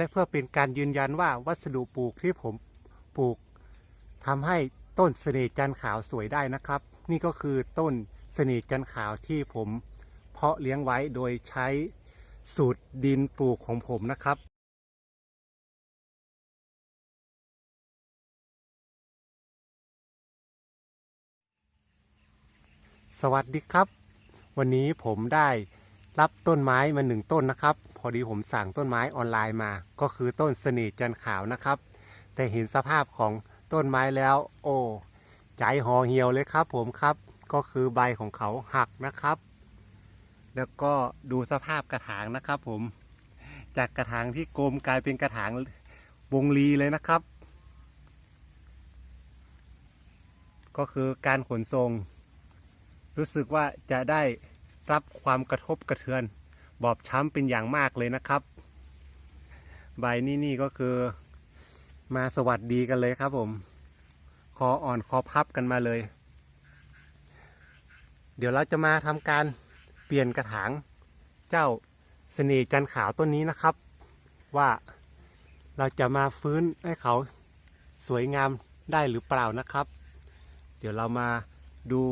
และเพื่อเป็นการยืนยันว่าวัสดุปลูกที่ผมปลูกทำให้ต้นเสน่ห์จันขาวสวยได้นะครับ นี่ก็คือต้นเสน่ห์จันขาวที่ผมเพาะเลี้ยงไว้โดยใช้สูตรดินปลูกของผมนะครับสวัสดีครับ วันนี้ผมได้ รับต้นไม้มาหนึ่งต้นนะครับ พอดีผมสั่งต้นไม้ออนไลน์มา ก็คือต้นเสน่ห์จันขาวนะครับ แต่เห็นสภาพของต้นไม้แล้ว โอ้ใจห่อเหี่ยวเลยครับ ผมครับ ก็คือใบของเขาหักนะครับ แล้วก็ดูสภาพกระถางนะครับ ผม จากกระถางที่กลมกลายเป็นกระถางวงลีเลยนะครับ ก็คือการขนส่ง รู้สึกว่าจะได้ รับความกระทบกระเทือน บอบช้ำเป็นอย่างมากเลยนะครับ ใบนี่นี่ก็คือ มาสวัสดีกันเลยครับผม คออ่อนคอพับกันมาเลย เดี๋ยวเราจะมาทำการเปลี่ยนกระถาง เจ้าเสน่ห์จันขาวต้นนี้นะครับ ว่าเราจะมาฟื้นให้เขาสวยงามได้หรือเปล่านะครับ เดี๋ยวเรามาดู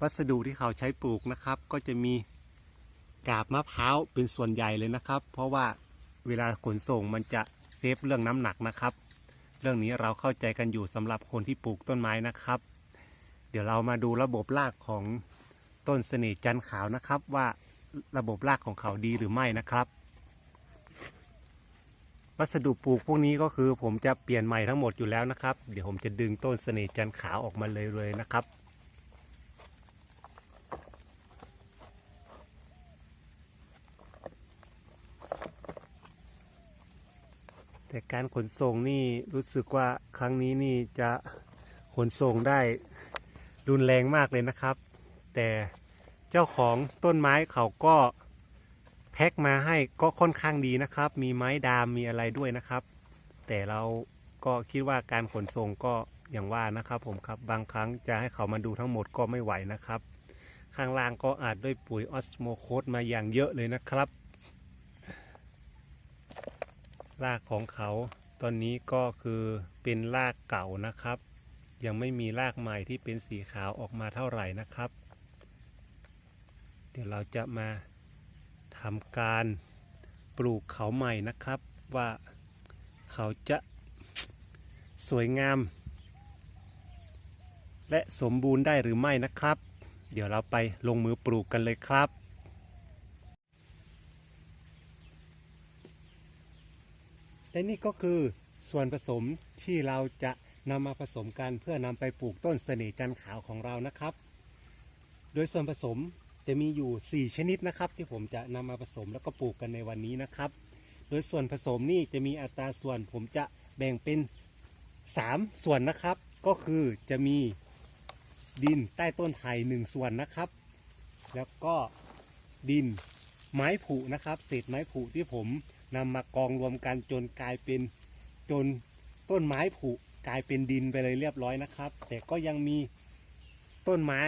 วัสดุที่เขาใช้ปลูกนะครับ ก็จะมีกาบมะพร้าวเป็นส่วนใหญ่เลยนะครับ เพราะว่าเวลาขนส่งมันจะเซฟเรื่องน้ำหนักนะครับ เรื่องนี้เราเข้าใจกันอยู่สำหรับคนที่ปลูกต้นไม้นะครับ เดี๋ยวเรามาดูระบบรากของต้นเสน่ห์จันขาวนะครับ ว่าระบบรากของเขาดีหรือไม่นะครับ วัสดุปลูกพวกนี้ก็คือผมจะเปลี่ยนใหม่ทั้งหมดอยู่แล้วนะครับ เดี๋ยวผมจะดึงต้นเสน่ห์จันขาวออกมาเลยเลยนะครับ แต่การขนส่งนี่รู้สึกว่าครั้งนี้นี่จะขนส่งได้รุนแรงมากเลยนะครับ แต่เจ้าของต้นไม้เขาก็แพ็คมาให้ก็ค่อนข้างดีนะครับ มีไม้ดามมีอะไรด้วยนะครับ แต่เราก็คิดว่าการขนส่งก็อย่างว่านะครับ ผมครับบางครั้งจะให้เขามาดูทั้งหมดก็ไม่ไหวนะครับ ข้างล่างก็อาจด้วยปุ๋ยออสโมโคสมาอย่างเยอะเลยนะครับ รากของเขา ตอนนี้ก็คือเป็นรากเก่านะครับ ยังไม่มีรากใหม่ที่เป็นสีขาวออกมาเท่าไหร่นะครับ เดี๋ยวเราจะมาทำการปลูกเขาใหม่นะครับ ว่าเขาจะสวยงาม และสมบูรณ์ได้หรือไม่นะครับ เดี๋ยวเราไปลงมือปลูกกันเลยครับ และนี่ก็คือส่วนผสมที่เราจะนำมาผสมกันเพื่อนำไปปลูกต้นเสน่ห์จันขาวของเรานะครับ โดยส่วนผสมจะมีอยู่ 4 ชนิดนะครับ ที่ผมจะนำมาผสมแล้วก็ปลูกกันในวันนี้นะครับ โดยส่วนผสมนี่จะมีอัตราส่วนผมจะแบ่งเป็น 3 ส่วนนะครับ ก็คือจะมีดินใต้ต้นไผ่หนึ่งส่วนนะครับ แล้วก็ดินไม้ผุนะครับ เศษไม้ผุที่ผม นำมากองรวมกันจนกลายเป็นจนต้นไม้ผุกลายเป็นดินไปเลยเรียบร้อยนะครับ แต่ก็ยังมีต้นไม้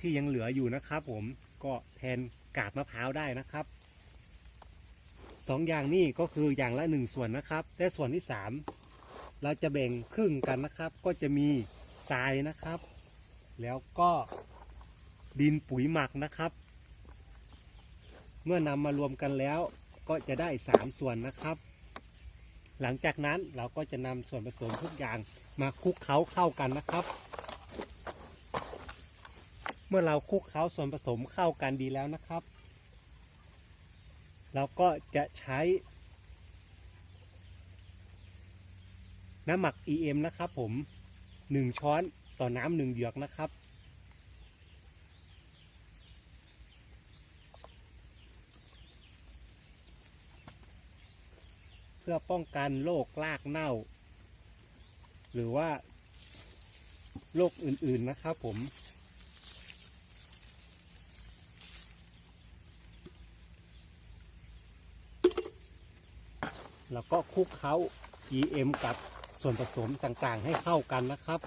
ที่ยังเหลืออยู่นะครับ ผมก็แทนกาบมะพร้าวได้นะครับสองอย่างนี้ก็คืออย่างละหนึ่งส่วนนะครับ และส่วนที่สามเราจะแบ่งครึ่งกันนะครับ ก็จะมีทรายนะครับ แล้วก็ดินปุ๋ยหมักนะครับ เมื่อนำมารวมกันแล้ว ก็จะได้ 3 ส่วนนะครับ หลังจากนั้นเราก็จะนำส่วนผสมทุกอย่างมาคลุกเคล้าเข้ากันนะครับ เมื่อเราคลุกเคล้าส่วนผสมเข้ากันดีแล้วนะครับ เราก็จะใช้ น้ำหมัก EM นะครับผม 1 ช้อนต่อน้ำหนึ่งเหยือกนะครับ พื่อป้องกันโรครากเน่า หรือว่าโรคอื่นๆนะครับผม แล้วก็คลุกเคล้า EM กับส่วนผสมต่างๆ ให้เข้ากันนะครับ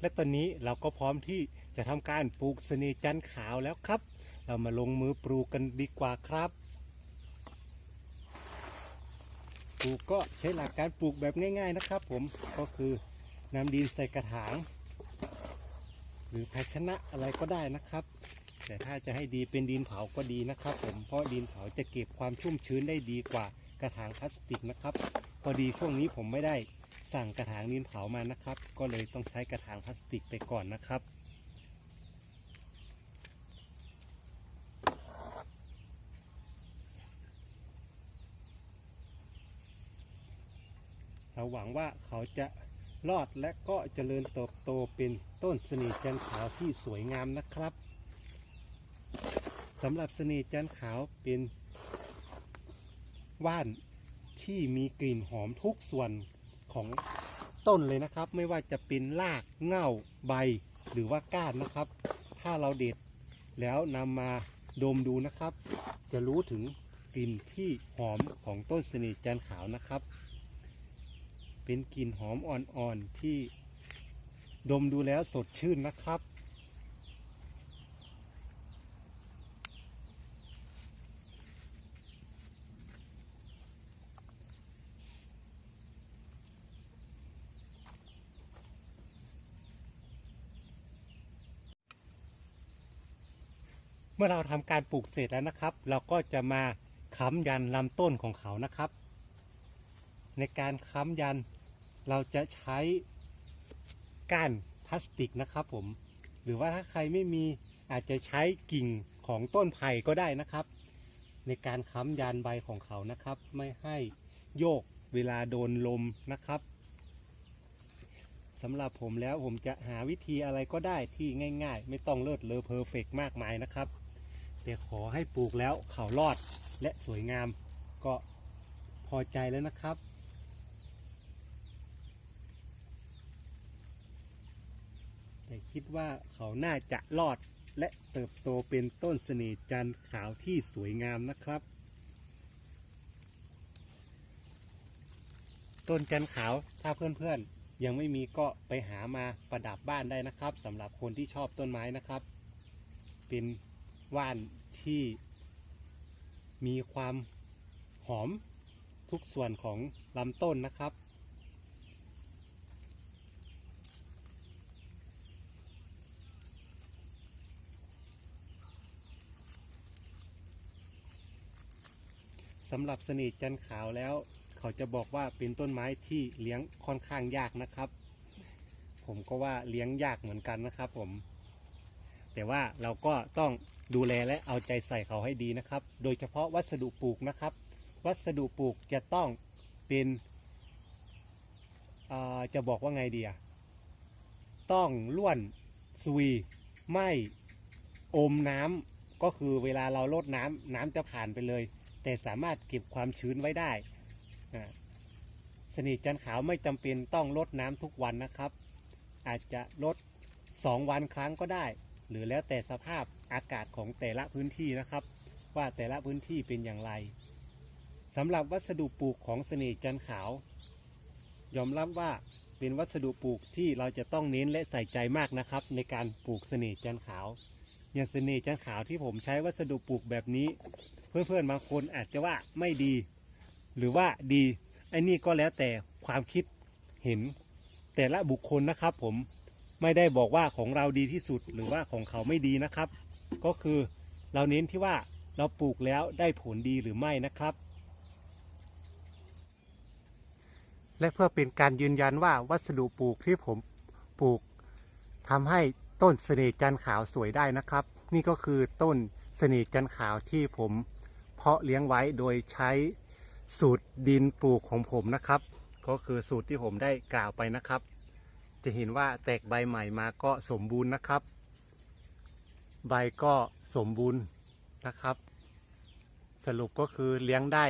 และตอนนี้เราก็พร้อมที่จะทำการปลูกเสน่จันขาวแล้วครับ เรามาลงมือปลูกกันดีกว่าครับปลูกก็ใช้หลักการปลูกแบบง่าย ๆนะครับ ผมก็คือนำดินใส่กระถาง หรือภาชนะอะไรก็ได้นะครับ แต่ถ้าจะให้ดีเป็นดินเผาก็ดีนะครับ ผมเพราะดินเผาจะเก็บความชุ่มชื้นได้ดีกว่ากระถางพลาสติกนะครับ พอดีช่วงนี้ผมไม่ได้สั่งกระถางดินเผามานะครับ ก็เลยต้องใช้กระถางพลาสติกไปก่อนนะครับ เราหวังว่าเขาจะรอดและก็เจริญเติบโตเป็นต้นสนิจันขาวที่สวยงามนะครับสำหรับสนิจันขาวเป็นว่านที่มีกลิ่นหอมทุกส่วนของต้นเลยนะครับ ไม่ว่าจะเป็นรากเง่าใบหรือว่าก้านนะครับ ถ้าเราเด็ดแล้วนำมาดมดูนะครับ จะรู้ถึงกลิ่นที่หอมของต้นสนิจันขาวนะครับ เป็นกลิ่นหอมอ่อนๆที่ดมดูแล้วสดชื่นนะครับ เมื่อเราทำการปลูกเสร็จแล้วนะครับ เราก็จะมาค้ำยันลำต้นของเขานะครับ ในการค้ำยัน เราจะใช้ก้านพลาสติกนะครับผม หรือว่าถ้าใครไม่มีอาจจะใช้กิ่งของต้นไผ่ก็ได้นะครับ ในการค้ำยันใบของเขานะครับ ไม่ให้โยกเวลาโดนลมนะครับสำหรับผมแล้วผมจะหาวิธีอะไรก็ได้ที่ง่าย ๆ ไม่ต้องเลิศเลอเพอร์เฟกมากมายนะครับ แต่ขอให้ปลูกแล้วเขารอดและสวยงามก็พอใจแล้วนะครับ แต่ คิดว่าเขาน่าจะรอด และเติบโตเป็นต้นเสน่ห์จันทร์ขาวที่สวยงามนะครับ ต้นจันทร์ขาวถ้าเพื่อนๆ ยังไม่มีก็ไปหามาประดับบ้านได้นะครับสำหรับคนที่ชอบต้นไม้นะครับ เป็นว่านที่มีความหอมทุกส่วนของลำต้นนะครับำหรับสนิทจันขาวแล้ว เขาจะบอกว่าเป็นต้นไม้ที่เลี้ยงค่อนข้างยากนะครับ ผมก็ว่าเลี้ยงยากเหมือนกันนะครับ ผม แต่ว่าเราก็ต้องดูแลและเอาใจใส่เขาให้ดีนะครับ โดยเฉพาะวัสดุปลูกนะครับ วัสดุปลูกจะต้องเป็นจะบอกว่าไงดีอะต้องล้วนซุยไม่อมน้ำก็คือเวลาเราลดน้ำน้ำจะผ่านไปเลย แต่สามารถเก็บความชื้นไว้ได้สนิทจันขาวไม่จำเป็นต้องลดน้ำทุกวันนะครับ อาจจะลด 2 วันครั้งก็ได้ หรือแล้วแต่สภาพอากาศของแต่ละพื้นที่นะครับ ว่าแต่ละพื้นที่เป็นอย่างไรสำหรับวัสดุปลูกของสน่ห์จันขาว ยอมรับว่าเป็นวัสดุปลูกที่เราจะต้องเน้นและใส่ใจมากนะครับ ในการปลูกสน่ห์จันขาวอย่างสน่ห์จันขาวที่ผมใช้วัสดุปลูกแบบนี้ เพื่อนๆบางคนอาจจะว่าไม่ดี หรือว่าดีไอ้นี่ก็แล้วแต่ความคิดเห็นแต่ละบุคคลนะครับ ผมไม่ได้บอกว่าของเราดีที่สุดหรือว่าของเขาไม่ดีนะครับ ก็คือเราเน้นที่ว่าเราปลูกแล้วได้ผลดีหรือไม่นะครับ และเพื่อเป็นการยืนยันว่าวัสดุปลูกที่ผมปลูกทำให้ต้นเสน่ห์จันขาวสวยได้นะครับ นี่ก็คือต้นเสน่ห์จันขาวที่ผม เพาะเลี้ยงไว้โดยใช้สูตรดินปลูกของผมนะครับ ก็คือสูตรที่ผมได้กล่าวไปนะครับ จะเห็นว่าแตกใบใหม่มาก็สมบูรณ์นะครับ ใบก็สมบูรณ์นะครับ สรุปก็คือเลี้ยงได้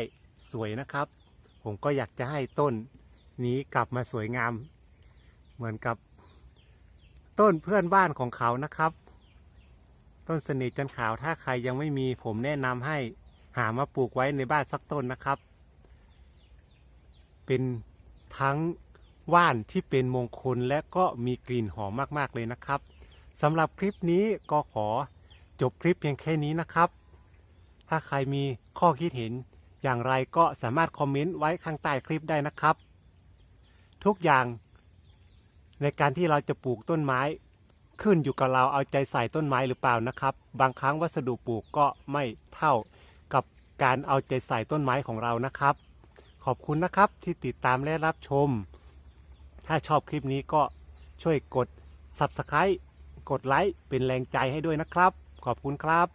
สวยนะครับ ผมก็อยากจะให้ต้นนี้กลับมาสวยงาม เหมือนกับ ต้นเพื่อนบ้านของเขานะครับ ต้นสนิทจันขาวถ้าใครยังไม่มีผมแนะนำให้ หามาปลูกไว้ในบ้านสักต้นนะครับ เป็นทั้งว่านที่เป็นมงคลและก็มีกลิ่นหอมมากๆเลยนะครับสำหรับคลิปนี้ก็ขอจบคลิปเพียงแค่นี้นะครับ ถ้าใครมีข้อคิดเห็นอย่างไรก็สามารถคอมเมนต์ไว้ข้างใต้คลิปได้นะครับ ทุกอย่างในการที่เราจะปลูกต้นไม้ ขึ้นอยู่กับเราเอาใจใส่ต้นไม้หรือเปล่านะครับ บางครั้งวัสดุปลูกก็ไม่เท่า การเอาใจใส่ต้นไม้ของเรานะครับ ขอบคุณนะครับที่ติดตามและรับชม ถ้าชอบคลิปนี้ก็ช่วยกด Subscribe กดไลค์เป็นแรงใจให้ด้วยนะครับ ขอบคุณครับ